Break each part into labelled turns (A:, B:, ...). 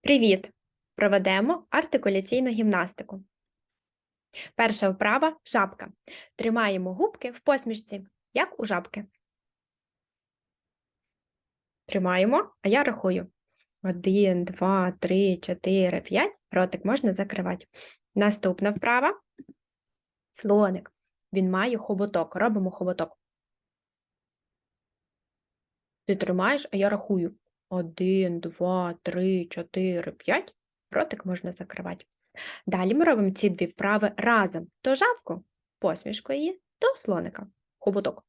A: Привіт! Проведемо артикуляційну гімнастику. Перша вправа жабка. Тримаємо губки в посмішці, як у жабки. Тримаємо, а я рахую. Один, два, три, чотири, п'ять. Ротик можна закривати. Наступна вправа слоник. Він має хоботок. Робимо хоботок. Ти тримаєш, а я рахую. Один, два, три, чотири, п'ять. Ротик можна закривати. Далі ми робимо ці дві вправи разом. То жабку, посмішку її, то слоника. Хоботок.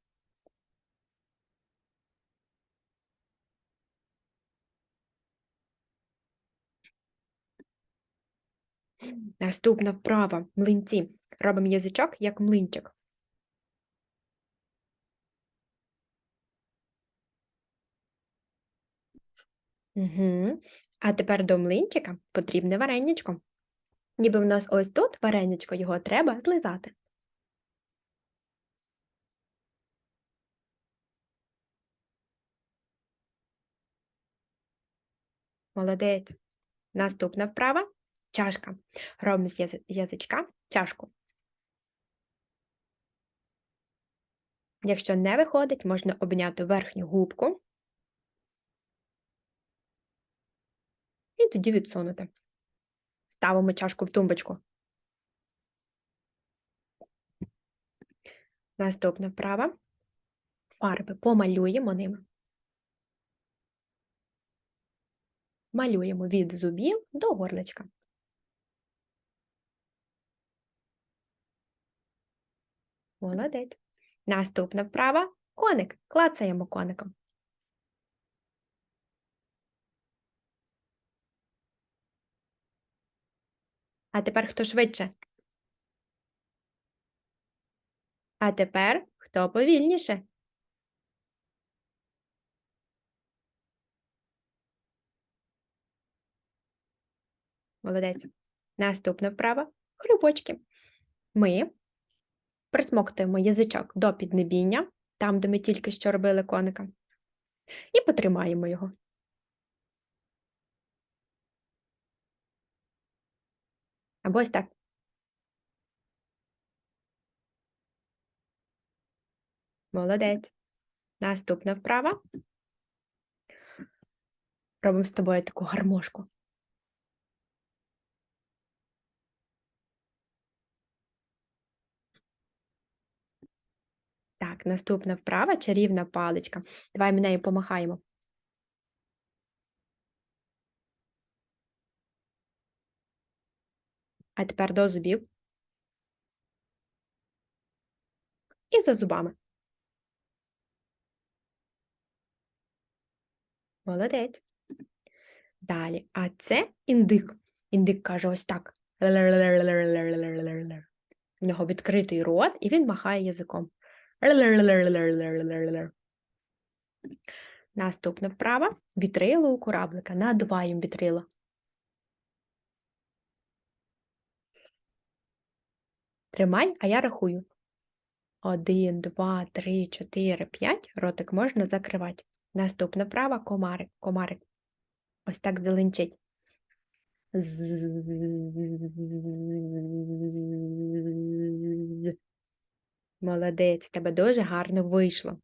A: Наступна вправа млинці. Робимо язичок як млинчик. Угу. А тепер до млинчика потрібне вареничко. Ніби в нас ось тут вареничко, його треба злизати. Молодець. Наступна вправа чашка. Робимо з язичка чашку. Якщо не виходить, можна обняти верхню губку тоді відсунути. Ставимо чашку в тумбочку. Наступна вправа. Фарби помалюємо ними. Малюємо від зубів до горличка. Молодець. Наступна вправа коник. Клацаємо коником. А тепер хто швидше? А тепер хто повільніше? Молодець. Наступна вправа хлюбочки. Ми присмоктуємо язичок до піднебіння, там, де ми тільки що робили коника, і потримаємо його. Або ось так. Молодець. Наступна вправа. Робимо з тобою таку гармошку. Так, наступна вправа чарівна паличка. Давай ми нею помахаємо. А тепер до зубів. І за зубами. Молодець. Далі. А це індик. Індик каже ось так. У нього відкритий рот, і він махає язиком. Наступна вправа вітрило у кораблика. Надуваємо вітрило. Тримай, а я рахую. Один, два, три, чотири, п'ять. Ротик можна закривати. Наступна права комарик. Комарик. Ось так зеленчить. Молодець, тебе дуже гарно вийшло.